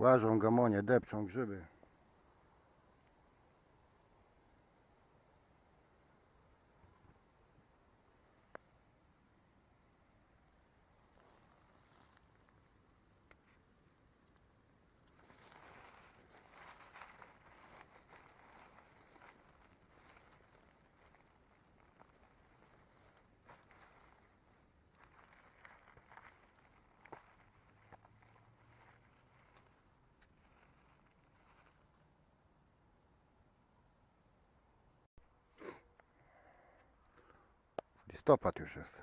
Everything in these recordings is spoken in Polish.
Łażą gamonie, depczą grzyby. Listopad już jest.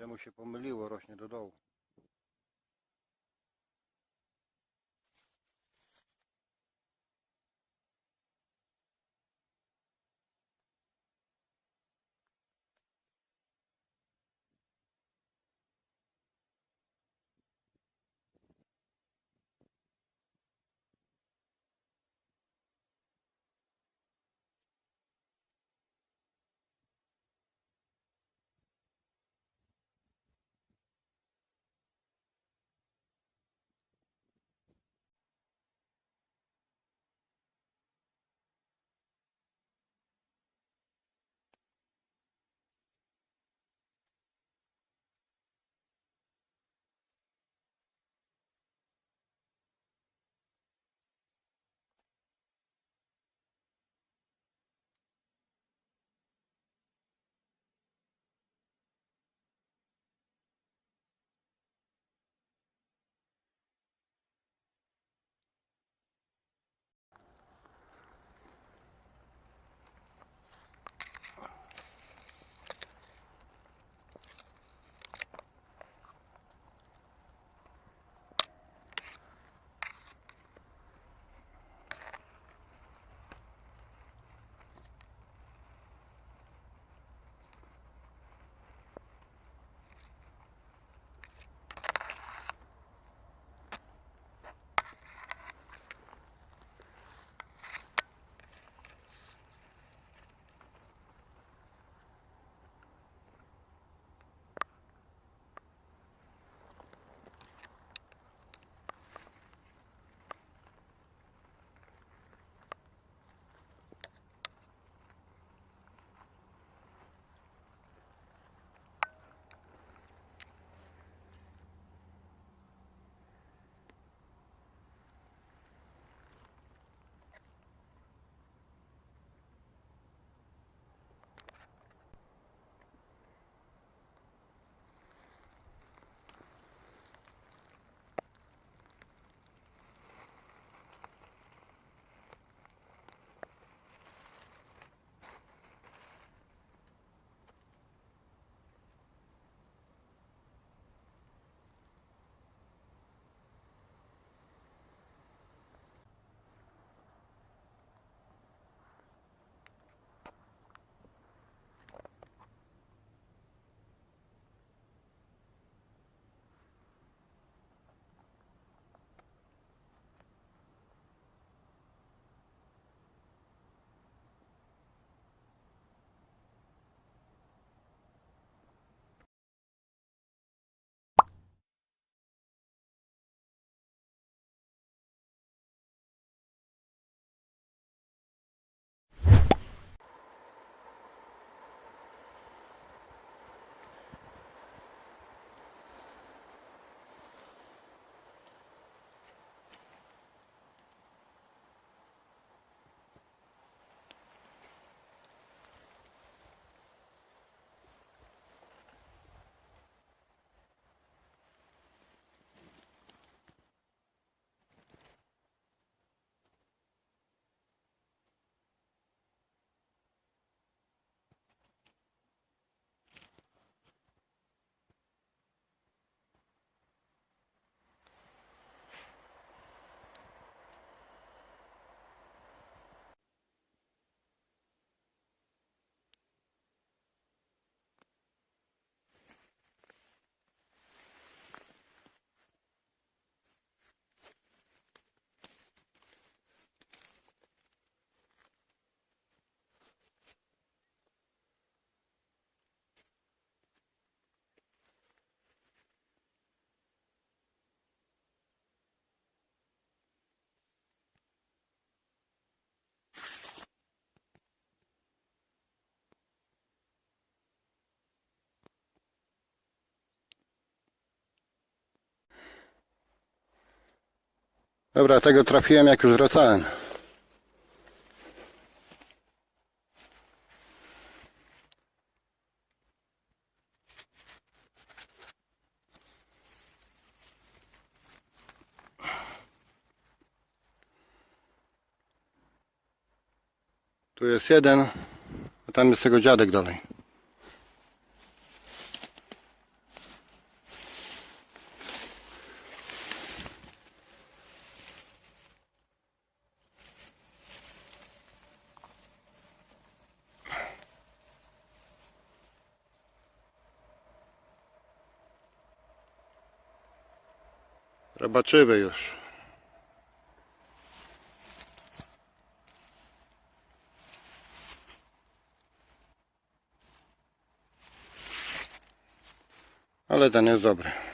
Тому що помилів, вороч не додав. Dobra, tego trafiłem jak już wracałem. Tu jest jeden, a tam jest tego dziadek dalej. Zobaczymy już. Ale ten jest dobry.